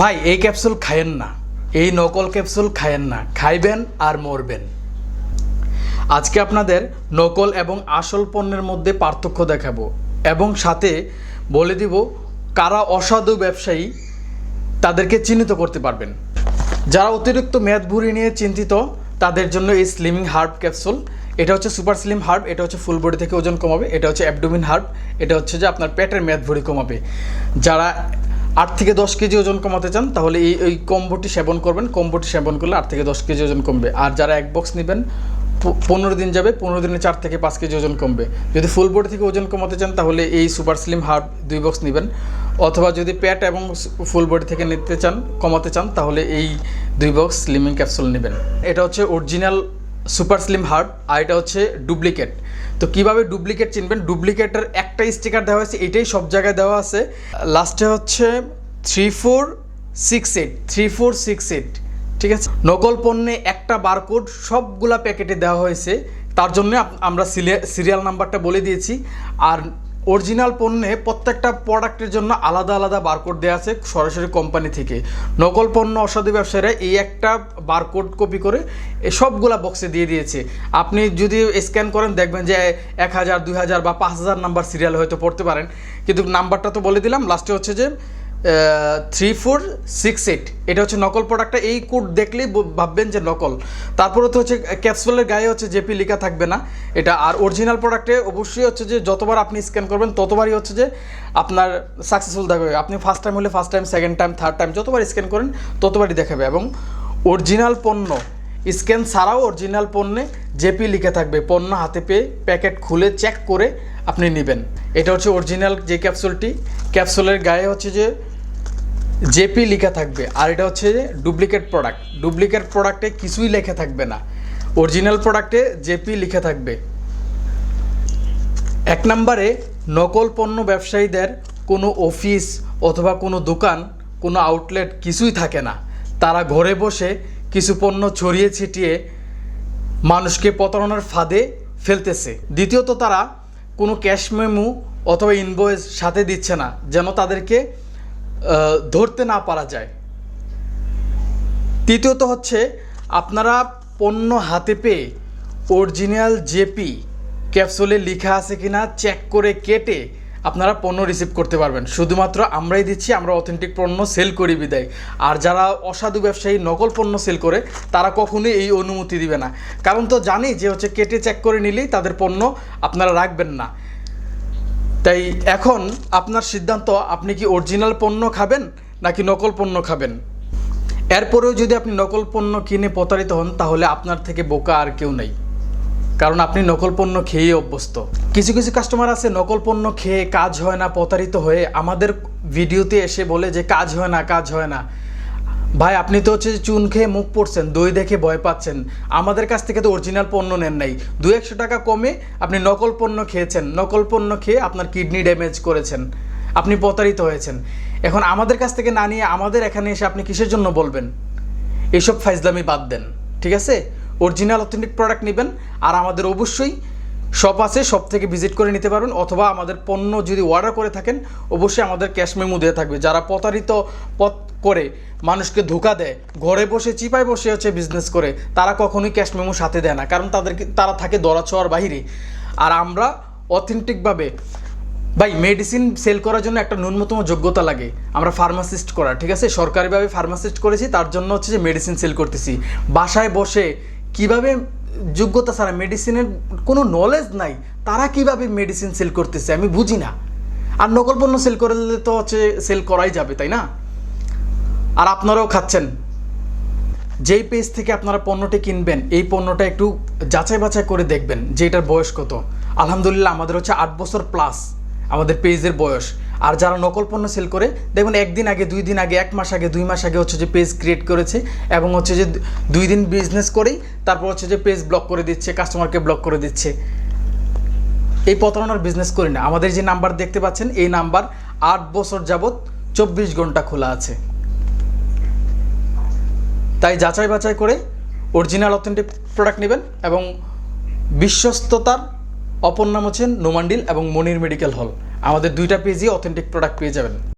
ভাই, এই ক্যাপসুল খায়েন না। এই নকল ক্যাপসুল খায়েন না। খাইবেন আর মরবেন। আজকে আপনাদের নকল এবং আসল পণ্যের মধ্যে পার্থক্য দেখাবো এবং সাথে বলে দিব কারা অসাধু ব্যবসায়ী তাদেরকে চিহ্নিত করতে পারবেন। যারা অতিরিক্ত মেদ ভুঁড়ি নিয়ে চিন্তিত, তাদের জন্য এই স্লিমিং হার্ব ক্যাপসুল এটা হচ্ছে সুপার স্লিম হার্ব এটা হচ্ছে ফুল বডি থেকে ওজন কমাবে, এটা হচ্ছে অ্যাবডোমিন হার্ব এটা হচ্ছে যে আপনার পেটের মেদ ভুঁড়ি কমাবে। যারা আট থেকে দশ কেজি ওজন কমাতে চান, তাহলে এই ওই কম্বোটি সেবন করবেন। কম্বোটি সেবন করলে আট থেকে দশ কেজি ওজন কমবে। আর যারা এক বক্স নেবেন পনেরো দিন যাবে, পনেরো দিনে চার থেকে পাঁচ কেজি ওজন কমবে। যদি ফুল বডি থেকে ওজন কমাতে চান, তাহলে এই সুপার স্লিম হার্ব দুই বক্স নেবেন। অথবা যদি প্যাট এবং ফুল বডি থেকে নিতে চান, কমাতে চান, তাহলে এই দুই বক্স স্লিমিং ক্যাপসুল নেবেন। এটা হচ্ছে অরিজিনাল সুপার স্লিম হার্ড আর এটা হচ্ছে ডুপ্লিকেট। তো কীভাবে ডুপ্লিকেট চিনবেন? ডুপ্লিকেটের একটাই স্টিকার দেওয়া হয়েছে, এটাই সব জায়গায় দেওয়া আছে। লাস্টে হচ্ছে three four six eight three four six eight ঠিক আছে? নকল পণ্যে একটা বারকোড সবগুলা প্যাকেটে দেওয়া হয়েছে। তার জন্য আমরা সিরিয়াল নাম্বারটা বলে দিয়েছি। আর অরিজিনাল পণ্যে প্রত্যেকটা প্রোডাক্টের জন্য আলাদা আলাদা বারকোড দেওয়া আছে সরাসরি কোম্পানি থেকে। নকল পণ্য অসাধু ব্যবসায়ীরা এই একটা বারকোড কপি করে সবগুলা বক্সে দিয়ে দিয়েছে। আপনি যদি স্ক্যান করেন দেখবেন যে এক হাজার, দুই হাজার বা পাঁচ হাজার নাম্বার সিরিয়াল হয়তো পড়তে পারেন। কিন্তু নাম্বারটা তো বলে দিলাম, লাস্টে হচ্ছে যে থ্রি ফোর সিক্স এইট এটা হচ্ছে নকল প্রোডাক্টটা এই কোড দেখলেই ভাববেন যে নকল। তারপরে তো হচ্ছে ক্যাপসুলের গায়ে হচ্ছে জেপি লেখা থাকবে না। এটা আর অরিজিনাল প্রোডাক্টে অবশ্যই হচ্ছে যে যতবার আপনি স্ক্যান করবেন, ততবারই হচ্ছে যে আপনার সাকসেসফুল থাকবে। আপনি ফার্স্ট টাইম হলে first time second time third time যতবার স্ক্যান করেন, ততবারই দেখাবে। এবং অরিজিনাল পণ্য স্ক্যান ছাড়াও অরিজিনাল পণ্যে জেপি লিখে থাকবে। পণ্য হাতে পেয়ে প্যাকেট খুলে চেক করে আপনি নেবেন। এটা হচ্ছে অরিজিনাল যে ক্যাপসুলটি ক্যাপসুলের গায়ে হচ্ছে যে জেপি লেখা থাকবে। আর এটা হচ্ছে ডুপ্লিকেট প্রোডাক্ট। ডুপ্লিকেট প্রোডাক্টে কিছুই লেখা থাকবে না। অরিজিনাল প্রোডাক্টে জেপি লিখে থাকবে। এক নম্বরে, নকল পণ্য ব্যবসায়ীদের কোনো অফিস অথবা কোনো দোকান, কোনো আউটলেট কিছুই থাকে না। তারা ঘরে বসে কিছু পণ্য ছড়িয়ে ছিটিয়ে মানুষকে প্রতারণার ফাঁদে ফেলতেছে। দ্বিতীয়ত, তারা কোনো ক্যাশ মেমো অথবা ইনভয়েস সাথে দিচ্ছে না, যেন তাদেরকে ধরতে না পারা যায়। তৃতীয়ত হচ্ছে, আপনারা পণ্য হাতে পেয়ে অরিজিনাল জেপি ক্যাপসুলে লেখা আছে কি না চেক করে কেটে আপনারা পণ্য রিসিভ করতে পারবেন। শুধুমাত্র আমরাই দিচ্ছি, আমরা অথেন্টিক পণ্য সেল করি বিদায়। আর যারা অসাধু ব্যবসায়ী, নকল পণ্য সেল করে, তারা কখনোই এই অনুমতি দিবে না। কারণ তো জানি যে হচ্ছে কেটে চেক করে নিলেই তাদের পণ্য আপনারা রাখবেন না। তাই এখন আপনার সিদ্ধান্ত, আপনি কি অরিজিনাল পণ্য খাবেন নাকি নকল পণ্য খাবেন? এরপরেও যদি আপনি নকল পণ্য কিনে প্রতারিত হন, তাহলে আপনার থেকে বোকা আর কেউ নেই। কারণ আপনি নকল পণ্য খেয়েই অভ্যস্ত। কিছু কিছু কাস্টমার আছে, নকল পণ্য খেয়ে কাজ হয় না, প্রতারিত হয়ে আমাদের ভিডিওতে এসে বলে যে কাজ হয় না, কাজ হয় না। ভাই, আপনি তো হচ্ছে চুন খেয়ে মুখ পড়ছেন, দই দেখে ভয় পাচ্ছেন। আমাদের কাছ থেকে তো অরিজিনাল পণ্য নেন নাই। দু একশো টাকা কমে আপনি নকল পণ্য খেয়েছেন। নকল পণ্য খেয়ে আপনার কিডনি ড্যামেজ করেছেন। আপনি প্রতারিত হয়েছেন। এখন আমাদের কাছ থেকে না নিয়ে আমাদের এখানে এসে আপনি কিসের জন্য বলবেন? এইসব ফাইজলামি বাদ দেন, ঠিক আছে? অরিজিনাল অথেন্টিক প্রোডাক্ট নেবেন, আর আমাদের অবশ্যই শপ আছে, শপ থেকে ভিজিট করে নিতে পারবেন অথবা আমাদের পণ্য যদি অর্ডার করে থাকেন, অবশ্যই আমাদের ক্যাশ মেমো দিয়ে থাকবে। যারা প্রতারিত পথ করে মানুষকে ধোকা দেয়, ঘরে বসে, চিপায় বসে হচ্ছে বিজনেস করে, তারা কখনোই ক্যাশ মেমো সাথে দেয় না, কারণ তাদেরকে, তারা থাকে দরা ছোঁয়ার বাহিরে। আর আমরা অথেন্টিকভাবে ভাই মেডিসিন সেল করার জন্য একটা ন্যূনতম যোগ্যতা লাগে। আমরা ফার্মাসিস্ট করা, ঠিক আছে? সরকারিভাবে ফার্মাসিস্ট করেছি, তার জন্য হচ্ছে যে মেডিসিন সেল করতেছি। বাসায় বসে কীভাবে যোগ্যতা ছাড়া মেডিসিনের কোনো নলেজ নাই, তারা কীভাবে মেডিসিন সেল করতেছে আমি বুঝি না। আর নকল পণ্য সেল করলে তো হচ্ছে সেল করাই যাবে, তাই না? আর আপনারাও খাচ্ছেন। যেই পেজ থেকে আপনারা পণ্যটি কিনবেন, এই পণ্যটা একটু যাচাই বাছাই করে দেখবেন যে এটার বয়স কত। আলহামদুলিল্লাহ, আমাদের হচ্ছে আট বছর প্লাস আমাদের পেজের বয়স। আর যারা নকল পণ্য সেল করে দেখুন একদিন আগে, দুই দিন আগে, এক মাস আগে, দুই মাস আগে হচ্ছে যে পেজ ক্রিয়েট করেছে এবং হচ্ছে যে দুই দিন বিজনেস করেই তারপর হচ্ছে যে পেজ ব্লক করে দিচ্ছে কাস্টমারকে ব্লক করে দিচ্ছে। এই প্রতারণার বিজনেস করি না। আমাদের যে নাম্বার দেখতে পাচ্ছেন, এই নাম্বার আট বছর যাবৎ চব্বিশ ঘণ্টা খোলা আছে। তাই যাচাই বাছাই করে অরিজিনাল অথেন্টিক প্রোডাক্ট নেবেন এবং বিশ্বস্ততার অপর নাম হচ্ছেন নোমান্ডিল এবং মনির মেডিকেল হল। আমাদের দুইটা পেজই অথেন্টিক প্রোডাক্ট পেয়ে যাবেন।